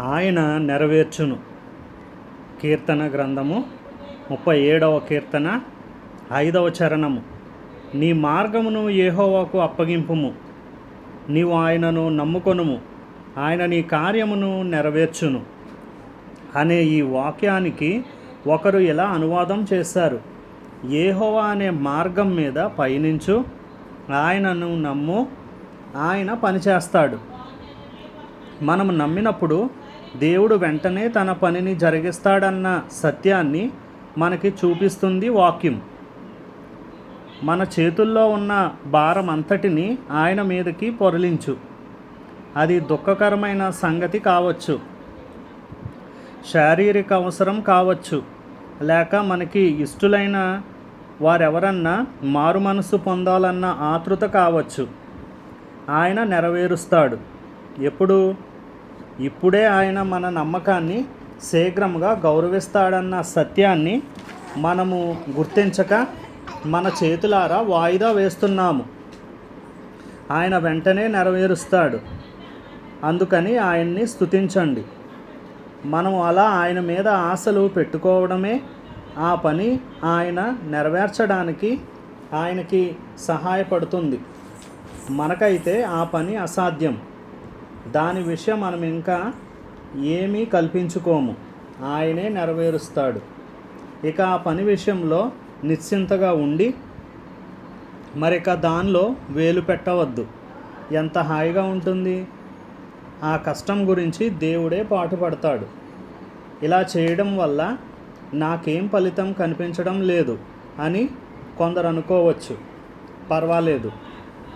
ఆయన నెరవేర్చును. కీర్తన గ్రంథము ముప్పై ఏడవ కీర్తన ఐదవ చరణము. నీ మార్గమును ఏహోవాకు అప్పగింపుము. నీవు ఆయనను నమ్ముకొనుము. ఆయన నీ కార్యమును నెరవేర్చును. అనే ఈ వాక్యానికి ఒకరు ఇలా అనువాదం చేశారు. ఏహోవా అనే మార్గం మీద పయనించు. ఆయనను నమ్ము. ఆయన పనిచేస్తాడు. మనం నమ్మినప్పుడు దేవుడు వెంటనే తన పనిని జరిగిస్తాడన్న సత్యాన్ని మనకి చూపిస్తుంది వాక్యం. మన చేతుల్లో ఉన్న భారం అంతటిని ఆయన మీదకి పొరలించు. అది దుఃఖకరమైన సంగతి కావచ్చు. శారీరక అవసరం కావచ్చు. లేక మనకి ఇష్టలైన వారెవరన్నా మారు మనసు పొందాలన్న ఆతృత కావచ్చు. ఆయన నెరవేరుస్తాడు. ఎప్పుడు? ఇప్పుడే ఆయన మన నమ్మకాన్ని శీఘ్రంగా గౌరవిస్తాడన్న సత్యాన్ని మనము గుర్తించక మన చేతులారా వాయిదా వేస్తున్నాము. ఆయన వెంటనే నెరవేరుస్తాడు. అందుకని ఆయన్ని స్తుతించండి. మనం అలా ఆయన మీద ఆశలు పెట్టుకోవడమే ఆ పని ఆయన నెరవేర్చడానికి ఆయనకి సహాయపడుతుంది. మనకైతే ఆ పని అసాధ్యం. దాని విషయం మనం ఇంకా ఏమీ కల్పించుకోము. ఆయనే నెరవేరుస్తాడు. ఇక ఆ పని విషయంలో నిశ్చింతగా ఉండి మరిక దానిలో వేలు పెట్టవద్దు. ఎంత హాయిగా ఉంటుంది. ఆ కష్టం గురించి దేవుడే పాటుపడతాడు. ఇలా చేయడం వల్ల నాకేం ఫలితం కనిపించడం లేదు అని కొందరు అనుకోవచ్చు పర్వాలేదు.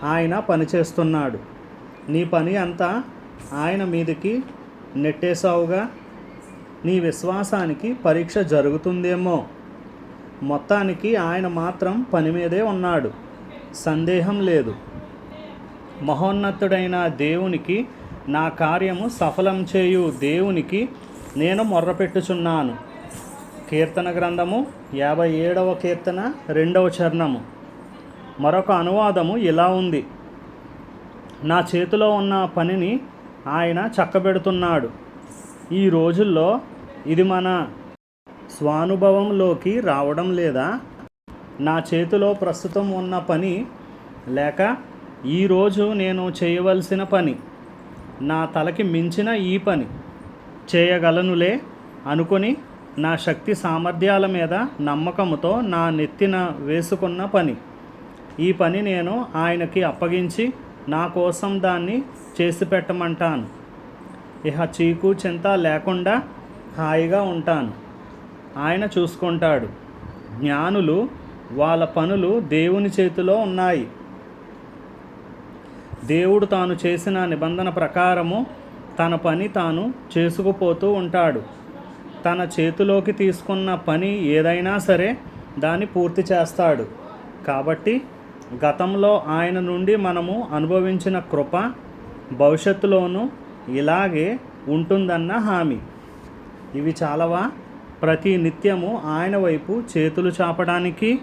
ఆయన పనిచేస్తున్నాడు నీ పని అంతా ఆయన మీదకి నెట్టేసావుగా నీ విశ్వాసానికి పరీక్ష జరుగుతుందేమో. మొత్తానికి ఆయన మాత్రం పని మీదే ఉన్నాడు. సందేహం లేదు. మహోన్నతుడైన దేవునికి నా కార్యము సఫలం చేయు దేవునికి నేను మొర్రపెట్టుచున్నాను. కీర్తన గ్రంథము యాభై ఏడవ కీర్తన రెండవ చరణము. మరొక అనువాదము ఇలా ఉంది. నా చేతిలో ఉన్న పనిని ఆయన చక్కబెడుతున్నాడు. ఈ రోజుల్లో ఇది మన స్వానుభవంలోకి రావడం లేదా? నా చేతిలో ప్రస్తుతం ఉన్న పని లేక ఈరోజు నేను చేయవలసిన పని నా తలకి మించిన ఈ పని చేయగలనులే అనుకొని నా శక్తి సామర్థ్యాల మీద నమ్మకముతో నా నెత్తిన వేసుకున్న పని. ఈ పని నేను ఆయనకి అప్పగించి నా కోసం దాన్ని చేసి పెట్టమంటాను. ఇహ చీకు చింత లేకుండా హాయిగా ఉంటాను. ఆయన చూసుకుంటాడు. జ్ఞానులు వాళ్ళ పనులు దేవుని చేతిలో ఉన్నాయి. దేవుడు తాను చేసిన నిబంధన ప్రకారము తన పని తాను చేసుకుపోతూ ఉంటాడు. తన చేతిలోకి తీసుకున్న పని ఏదైనా సరే దాన్ని పూర్తి చేస్తాడు. కాబట్టి గతంలో ఆయన నుండి మనము అనుభవించిన కృప భవిష్యత్తులోనూ ఇలాగే ఉంటుందన్న హామీ. ఇవి చాలవా? ప్రతి నిత్యము ఆయన వైపు చేతులు చాపడానికి